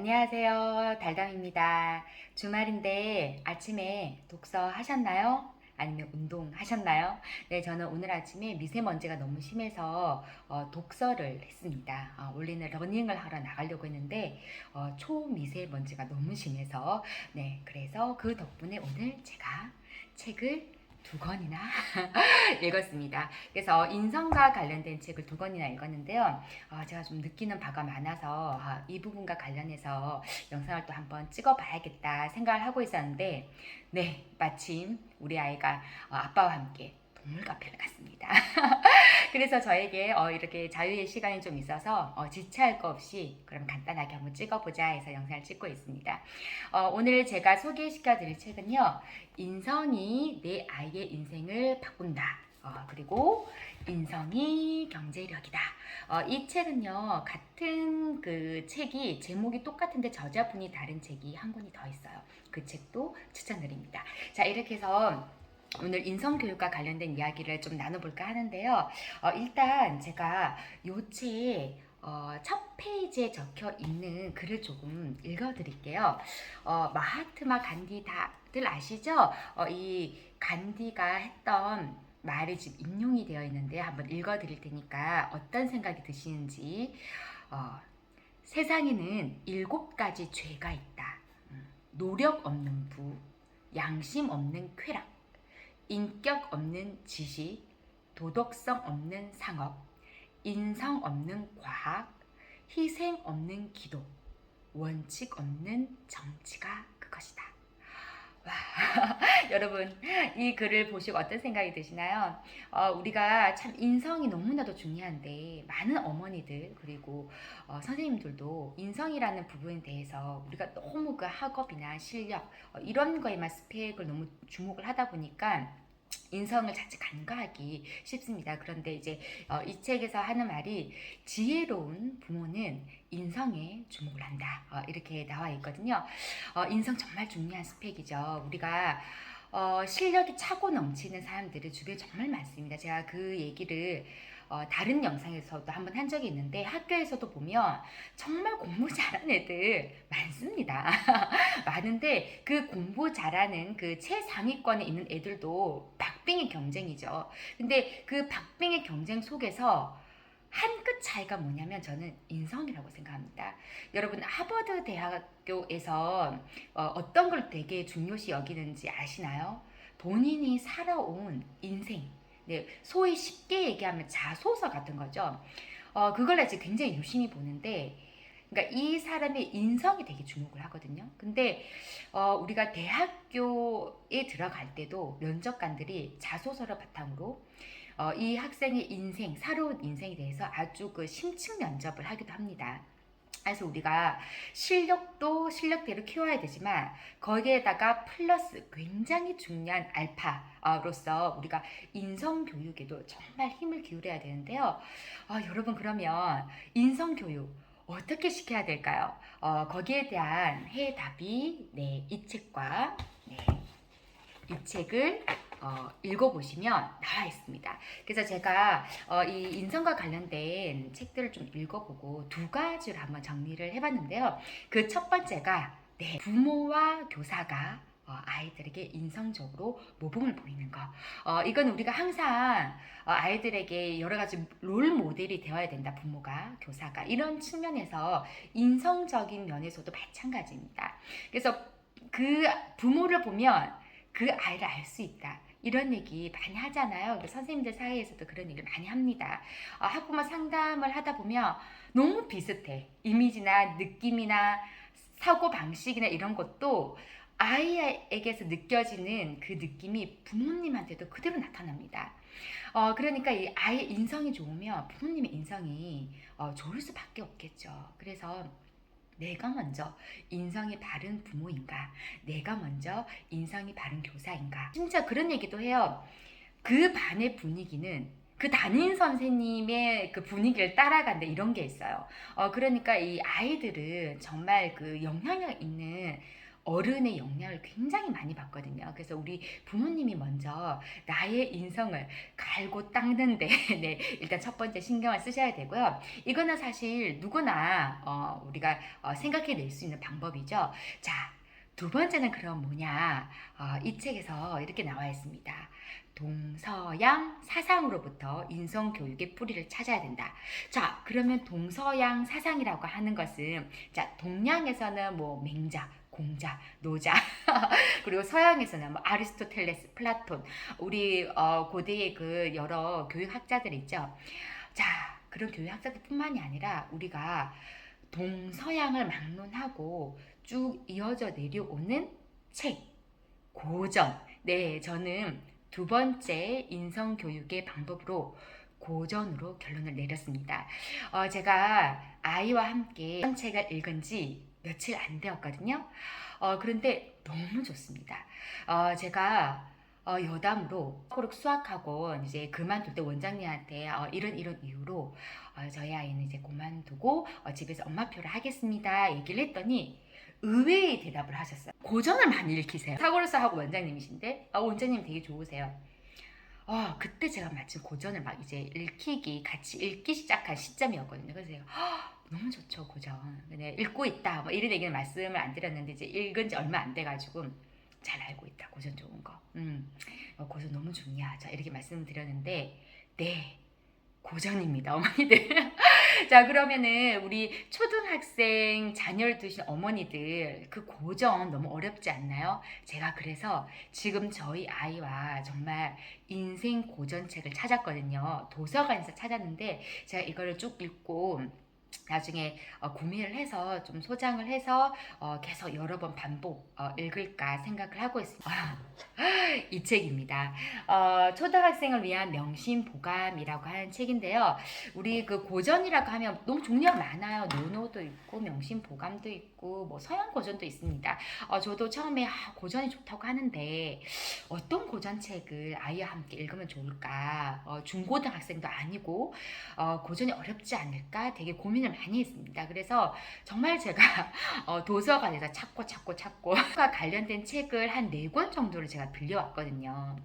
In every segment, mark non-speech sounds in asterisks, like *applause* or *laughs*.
안녕하세요. 달담입니다. 주말인데 아침에 독서 하셨나요? 아니면 운동 하셨나요? 네, 저는 오늘 아침에 미세먼지가 너무 심해서 어, 독서를 했습니다. 어, 원래는 러닝을 하러 나가려고 했는데 어, 초미세먼지가 너무 심해서 네, 그래서 그 덕분에 오늘 제가 책을 두 권이나 *laughs* 읽었습니다. 그래서 인성과 관련된 책을 두 권이나 읽었는데요. 어, 제가 좀 느끼는 바가 많아서 아, 이 부분과 관련해서 영상을 또 한번 찍어봐야겠다 생각을 하고 있었는데, 네, 마침 우리 아이가 어, 아빠와 함께 동물 카페를 갔습니다. *laughs* 그래서 저에게 어, 이렇게 자유의 시간이 좀 있어서 어, 지체할 거 없이 그럼 간단하게 한번 찍어보자 해서 영상을 찍고 있습니다. 어, 오늘 제가 소개시켜 드릴 책은요, 인성이 내 아이의 인생을 바꾼다. 어, 그리고 인성이 경제력이다. 어, 이 책은요, 같은 그 책이 제목이 똑같은데 저자분이 다른 책이 한 권이 더 있어요. 그 책도 추천드립니다. 자, 이렇게 해서 오늘 인성교육과 관련된 이야기를 좀 나눠볼까 하는데요. 어, 일단 제가 요책 어, 첫 페이지에 적혀 있는 글을 조금 읽어드릴게요. 어, 마하트마 간디 다들 아시죠? 어, 이 간디가 했던 말이 지금 인용이 되어 있는데 한번 읽어드릴 테니까 어떤 생각이 드시는지 어, 세상에는 일곱 가지 죄가 있다. 음, 노력 없는 부, 양심 없는 쾌락, 인격 없는 지식, 도덕성 없는 상업, 인성 없는 과학, 희생 없는 기도, 원칙 없는 정치가 그것이다. 와, *laughs* 여러분 이 글을 보시고 어떤 생각이 드시나요? 어, 우리가 참 인성이 너무나도 중요한데 많은 어머니들 그리고 어, 선생님들도 인성이라는 부분에 대해서 우리가 너무 그 학업이나 실력 어, 이런 거에만 스펙을 너무 주목을 하다 보니까 인성을 자칫 간과하기 쉽습니다. 그런데 이제 어, 이 책에서 하는 말이 지혜로운 부모는 인성에 주목을 한다. 어, 이렇게 나와 있거든요. 어, 인성 정말 중요한 스펙이죠. 우리가 어, 실력이 차고 넘치는 사람들이 주변에 정말 많습니다. 제가 그 얘기를 어, 다른 영상에서도 한번 한 적이 있는데 학교에서도 보면 정말 공부 *laughs* 잘하는 애들 많습니다. *laughs* 많은데 그 공부 잘하는 그 최상위권에 있는 애들도 박빙의 경쟁이죠. 근데 그 박빙의 경쟁 속에서 한 끗 차이가 뭐냐면 저는 인성이라고 생각합니다. 여러분 하버드 대학교에서 어, 어떤 걸 되게 중요시 여기는지 아시나요? 본인이 살아온 인생, 네, 소위 쉽게 얘기하면 자소서 같은 거죠. 어, 그걸 아직 굉장히 유심히 보는데, 그러니까 이 사람의 인성이 되게 주목을 하거든요. 근데 어, 우리가 대학교에 들어갈 때도 면접관들이 자소서를 바탕으로 어, 이 학생의 인생, 살아온 인생에 대해서 아주 그 심층 면접을 하기도 합니다. 그래서 우리가 실력도 실력대로 키워야 되지만 거기에다가 플러스 굉장히 중요한 알파로서 우리가 인성 교육에도 정말 힘을 기울여야 되는데요. 아, 여러분 그러면 인성 교육 어떻게 시켜야 될까요? 어, 거기에 대한 해답이 네, 이 책과 네, 이 책을 어, 읽어보시면 나와 있습니다. 그래서 제가 어, 이 인성과 관련된 책들을 좀 읽어보고 두 가지를 한번 정리를 해봤는데요. 그 첫 번째가 네, 부모와 교사가 어, 아이들에게 인성적으로 모범을 보이는 거. 어, 이건 우리가 항상 어, 아이들에게 여러 가지 롤 모델이 되어야 된다. 부모가, 교사가. 이런 측면에서 인성적인 면에서도 마찬가지입니다. 그래서 그 부모를 보면 그 아이를 알 수 있다. 이런 얘기 많이 하잖아요. 그 선생님들 사이에서도 그런 얘기를 많이 합니다. 어, 학부모 상담을 하다 보면 너무 비슷해. 이미지나 느낌이나 사고 방식이나 이런 것도 아이에게서 느껴지는 그 느낌이 부모님한테도 그대로 나타납니다. 어, 그러니까 이 아이의 인성이 좋으면 부모님의 인성이 어, 좋을 수밖에 없겠죠. 그래서 내가 먼저 인성이 바른 부모인가? 내가 먼저 인성이 바른 교사인가? 진짜 그런 얘기도 해요. 그 반의 분위기는 그 담임 선생님의 그 분위기를 따라간다 이런 게 있어요. 어, 그러니까 이 아이들은 정말 그 영향력 있는 어른의 영향을 굉장히 많이 받거든요. 그래서 우리 부모님이 먼저 나의 인성을 갈고 닦는데 *laughs* 네, 일단 첫 번째 신경을 쓰셔야 되고요. 이거는 사실 누구나 어, 우리가 어, 생각해낼 수 있는 방법이죠. 자, 두 번째는 그럼 뭐냐? 어, 이 책에서 이렇게 나와 있습니다. 동서양 사상으로부터 인성 교육의 뿌리를 찾아야 된다. 자, 그러면 동서양 사상이라고 하는 것은 자, 동양에서는 뭐 맹자, 공자, 노자, *laughs* 그리고 서양에서는 뭐 아리스토텔레스, 플라톤, 우리 어, 고대의 그 여러 교육학자들 있죠. 자, 그런 교육학자들뿐만이 아니라 우리가 동서양을 막론하고 쭉 이어져 내려오는 책 고전. 네, 저는 두 번째 인성 교육의 방법으로 고전으로 결론을 내렸습니다. 어, 제가 아이와 함께 이 책을 읽은 지 며칠 안 되었거든요. 어, 그런데 너무 좋습니다. 어, 제가 어, 여담으로 코록 수학학원 이제 그만둘 때 원장님한테 어, 이런 이런 이유로 어, 저희 아이는 이제 그만두고 어, 집에서 엄마표를 하겠습니다 얘기를 했더니 의외의 대답을 하셨어요. 고전을 많이 읽히세요. 사고로서 하고 원장님이신데 아, 원장님 되게 좋으세요. 아 그때 제가 마침 고전을 막 이제 읽히기 같이 읽기 시작한 시점이었거든요. 그래서 제가 "헉, 너무 좋죠 고전. 근데 읽고 있다 뭐 이런 얘기는 말씀을 안 드렸는데 이제 읽은 지 얼마 안 돼가지고 잘 알고 있다 고전 좋은 거. 음 어, 고전 너무 좋냐 자 이렇게 말씀드렸는데 네 고전입니다 어머니들. *laughs* 자 그러면은 우리 초등학생 자녀를 두신 어머니들 그 고전 너무 어렵지 않나요? 제가 그래서 지금 저희 아이와 정말 인생 고전책을 찾았거든요. 도서관에서 찾았는데 제가 이거를 쭉 읽고 나중에 어, 구매를 해서 좀 소장을 해서 어, 계속 여러 번 반복 어, 읽을까 생각을 하고 있습니다. 아, *laughs* 이 책입니다. 어, 초등학생을 위한 명심 보감이라고 하는 책인데요. 우리 그 고전이라고 하면 너무 종류가 많아요. 노노도 있고 명심 보감도 있고 뭐 서양 고전도 있습니다. 어, 저도 처음에 아, 고전이 좋다고 하는데 어떤 고전 책을 아이와 함께 읽으면 좋을까? 어, 중고등학생도 아니고 어, 고전이 어렵지 않을까? 되게 고민을 많이 했습니다. 그래서 정말 제가 *laughs* 어, 도서관에서 찾고 찾고 찾고 과 *laughs* 관련된 책을 한 네 권 정도를 제가 빌려왔거든요.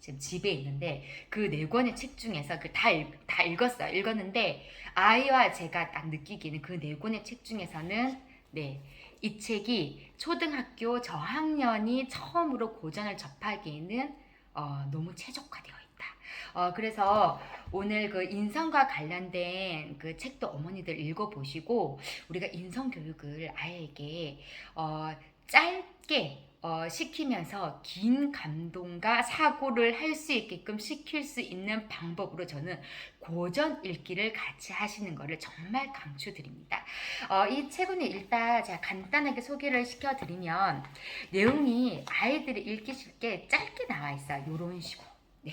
지금 집에 있는데 그 네 권의 책 중에서 그다 다 읽었어요. 읽었는데 아이와 제가 딱 느끼기는 그 네 권의 책 중에서는 네. 이 책이 초등학교 저학년이 처음으로 고전을 접하기에는 어, 너무 최적화되어 있다. 어, 그래서 오늘 그 인성과 관련된 그 책도 어머니들 읽어보시고 우리가 인성 교육을 아이에게 어, 짧게 어, 시키면서 긴 감동과 사고를 할 수 있게끔 시킬 수 있는 방법으로 저는 고전 읽기를 같이 하시는 것을 정말 강추드립니다. 어, 이 책은 일단 제가 간단하게 소개를 시켜드리면 내용이 아이들이 읽기 쉽게 짧게 나와 있어요. 이런 식으로. 네.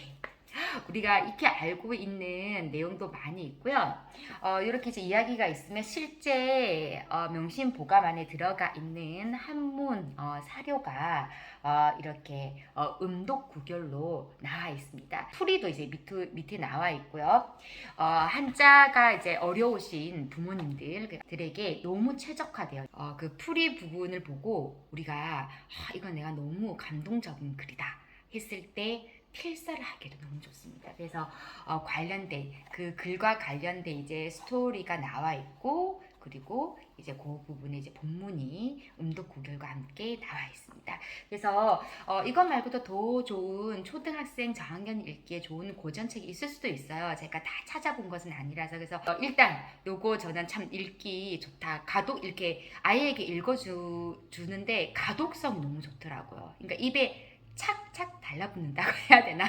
우리가 익히 알고 있는 내용도 많이 있고요. 어, 이렇게 이제 이야기가 있으면 실제 어, 명심 보감 안에 들어가 있는 한문 어, 사료가 어, 이렇게 어, 음독 구결로 나와 있습니다. 풀이도 이제 밑에, 밑에 나와 있고요. 어, 한자가 이제 어려우신 부모님들에게 너무 최적화되어 어, 그 풀이 부분을 보고 우리가 아, 이건 내가 너무 감동적인 글이다 했을 때 필사를 하기도 너무 좋습니다. 그래서 어, 관련된 그 글과 관련된 이제 스토리가 나와 있고 그리고 이제 그 부분에 이제 본문이 음독 구결과 함께 나와 있습니다. 그래서 어, 이것 말고도 더 좋은 초등학생 저학년 읽기에 좋은 고전책이 있을 수도 있어요. 제가 다 찾아본 것은 아니라서 그래서 어, 일단 요거 저는 참 읽기 좋다. 가독 이렇게 아이에게 읽어주 주는데 가독성 너무 좋더라고요. 그러니까 입에 착착 달라붙는다고 *laughs* 해야 되나?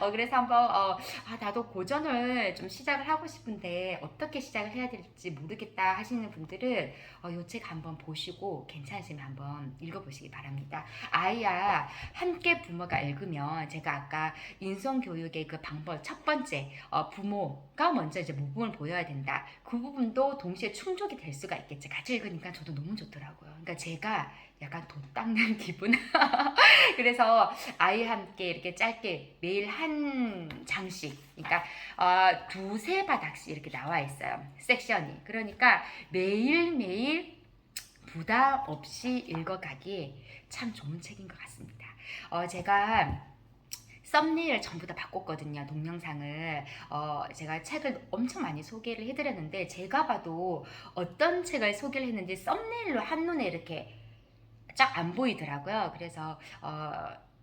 어, 그래서 한번 어, 아, 나도 고전을 좀 시작을 하고 싶은데 어떻게 시작을 해야 될지 모르겠다 하시는 분들은 어, 요책 한번 보시고 괜찮으시면 한번 읽어보시기 바랍니다. 아이야 함께 부모가 읽으면 제가 아까 인성 교육의 그 방법 첫 번째 어, 부모가 먼저 이제 모범을 보여야 된다. 그 부분도 동시에 충족이 될 수가 있겠지. 같이 읽으니까 저도 너무 좋더라고요. 그러니까 제가 약간 돈 닦는 *laughs* 기분. 그래서 아이 함께 이렇게 짧게 매일 한 장씩, 그러니까 어, 두세 바닥씩 이렇게 나와 있어요. 섹션이. 그러니까 매일 매일 부담 없이 읽어가기에 참 좋은 책인 것 같습니다. 어, 제가 썸네일 전부 다 바꿨거든요 동영상을 어, 제가 책을 엄청 많이 소개를 해드렸는데 제가 봐도 어떤 책을 소개를 했는지 썸네일로 한눈에 이렇게 쫙 안 보이더라고요. 그래서 어,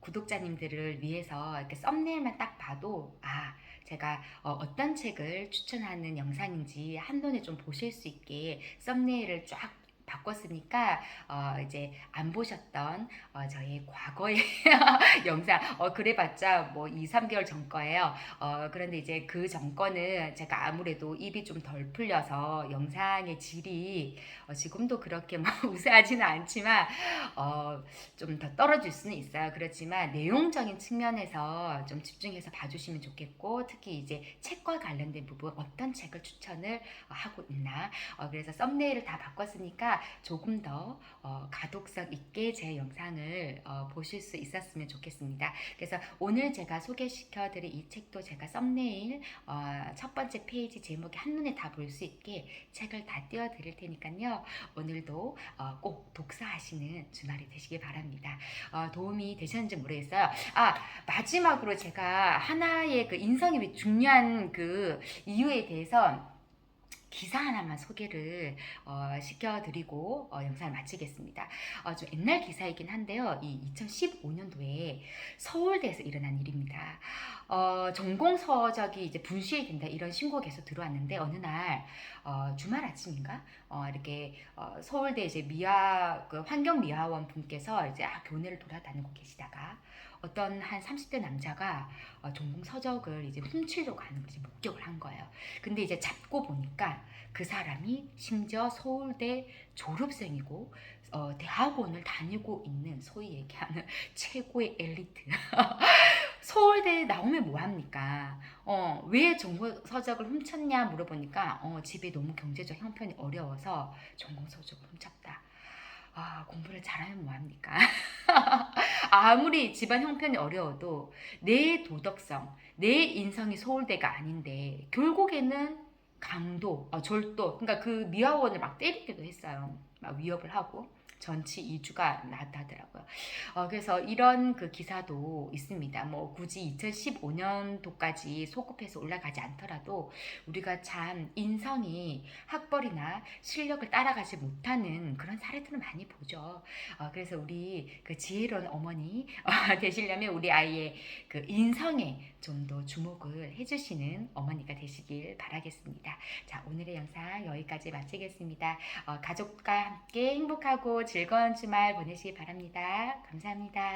구독자님들을 위해서 이렇게 썸네일만 딱 봐도 아 제가 어, 어떤 책을 추천하는 영상인지 한눈에 좀 보실 수 있게 썸네일을 쫙 바꿨으니까 어, 이제 안 보셨던 어, 저희 과거의 *laughs* 영상 어, 그래봤자 뭐 2, 3개월 전 거예요. 어, 그런데 이제 그 전 거는 제가 아무래도 입이 좀 덜 풀려서 영상의 질이 어, 지금도 그렇게 뭐 *laughs* 우세하지는 않지만 어, 좀 더 떨어질 수는 있어요. 그렇지만 내용적인 측면에서 좀 집중해서 봐주시면 좋겠고 특히 이제 책과 관련된 부분 어떤 책을 추천을 어, 하고 있나 어, 그래서 썸네일을 다 바꿨으니까 조금 더 어, 가독성 있게 제 영상을 어, 보실 수 있었으면 좋겠습니다. 그래서 오늘 제가 소개시켜드릴 이 책도 제가 썸네일 어, 첫 번째 페이지 제목에 한눈에 다 볼 수 있게 책을 다 띄워 드릴 테니까요. 오늘도 어, 꼭 독서하시는 주말이 되시길 바랍니다. 어, 도움이 되셨는지 모르겠어요. 아 마지막으로 제가 하나의 그 인성이 중요한 그 이유에 대해서 기사 하나만 소개를 어, 시켜드리고 어, 영상을 마치겠습니다. 어, 좀 옛날 기사이긴 한데요. 이 2015년도에 서울대에서 일어난 일입니다. 어, 전공 서적이 이제 분실이 된다 이런 신고가 계속 들어왔는데 어느 날 어, 주말 아침인가 어, 이렇게 어, 서울대 이제 미화 그 환경미화원 분께서 이제 아, 교내를 돌아다니고 계시다가 어떤 한 30대 남자가 어, 전공 서적을 이제 훔치려고 하는 걸 이제 목격을 한 거예요. 근데 이제 잡고 보니까 그 사람이 심지어 서울대 졸업생이고 어, 대학원을 다니고 있는 소위 얘기하는 *laughs* 최고의 엘리트. *laughs* 서울대에 나오면 뭐합니까? 어, 왜 전공 서적을 훔쳤냐 물어보니까 어, 집에 너무 경제적 형편이 어려워서 전공 서적을 훔쳤다. 아, 공부를 잘하면 뭐합니까? *laughs* 아무리 집안 형편이 어려워도 내 도덕성, 내 인성이 서울대가 아닌데 결국에는 강도, 어, 절도, 그러니까 그 미화원을 막 때리기도 했어요. 막 위협을 하고 전치 2주가 나왔다더라고요. 어, 그래서 이런 그 기사도 있습니다. 뭐 굳이 2015년도까지 소급해서 올라가지 않더라도 우리가 참 인성이 학벌이나 실력을 따라가지 못하는 그런 사례들을 많이 보죠. 어, 그래서 우리 그 지혜로운 어머니 어, *laughs* 되시려면 우리 아이의 그 인성에 좀 더 주목을 해주시는 어머니가 되시길 바라겠습니다. 자, 오늘의 영상 여기까지 마치겠습니다. 어, 가족과 함께 행복하고 즐거운 주말 보내시기 바랍니다. 감사합니다.